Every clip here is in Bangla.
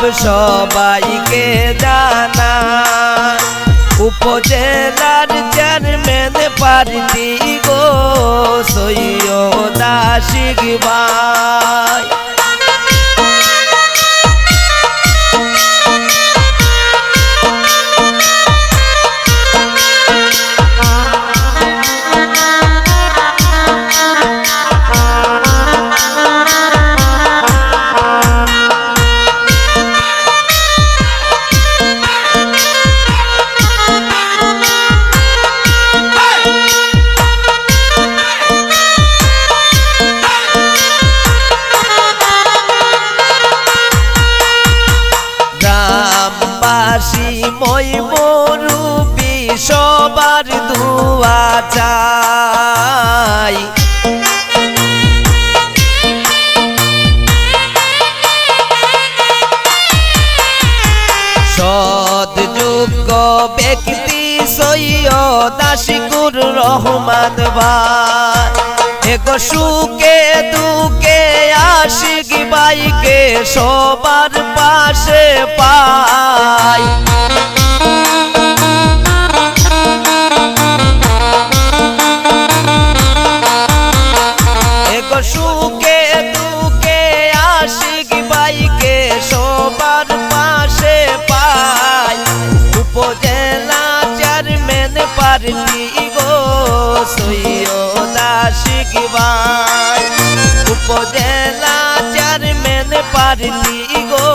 সব সবাইকে জানা উপজেলার চেয়ারম্যান পার্টি গো সৈয়দ আশিক ভাই। গ্রামবাসী মই মরুবি সবার দুয়া চাই। সৎ যোগ্য ব্যক্তি সৈয়দ আশিকুর রহমান ভাই। এগো সুকে দুকে আশিক বাইকে সবার পাশে পাই। পার্টি গো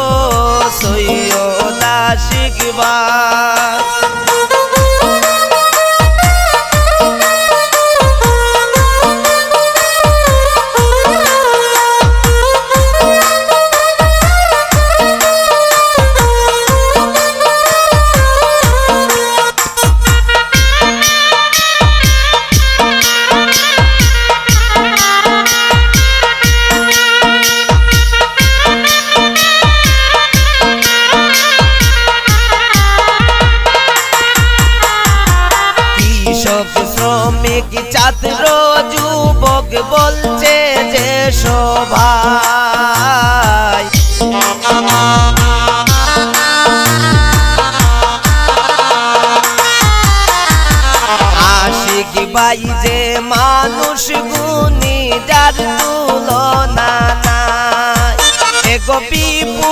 সৈয়দ আশিক ভাই আশিক বাই যে মানুষ গুণী যার তুলনা নাই। এগো বিপুল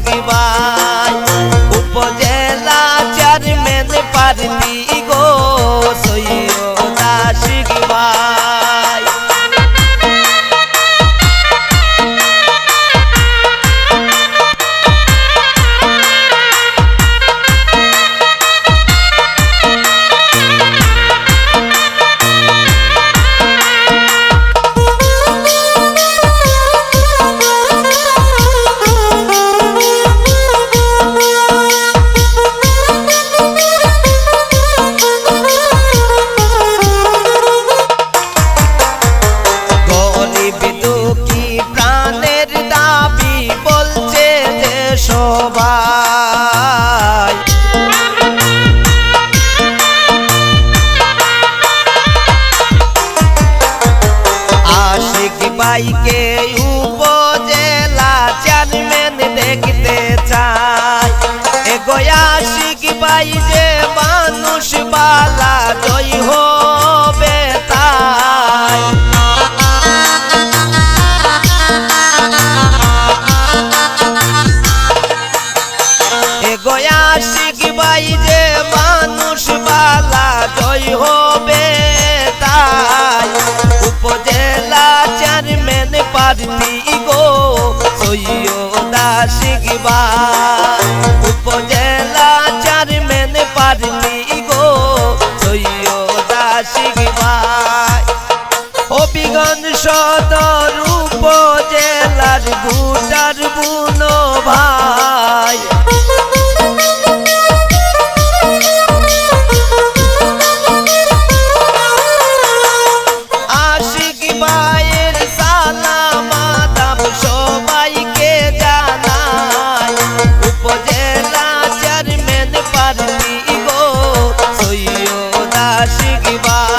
আশিক চেয়ারম্যান দেখতে চাই। এগো আশিক বাই যে মানুষ বালা, জয় হবে তাই। এগো আশিক বাই যে মানুষ বালা, জয় হবে তাই। উপজেলা চেয়ারম্যান পার্টি গো, সৈয়দ আশিক ভাই উপজেলা চেয়ারম্যান পার্টি গো সৈয়দ আশিক ভাই। সদর উপজেলার বুনো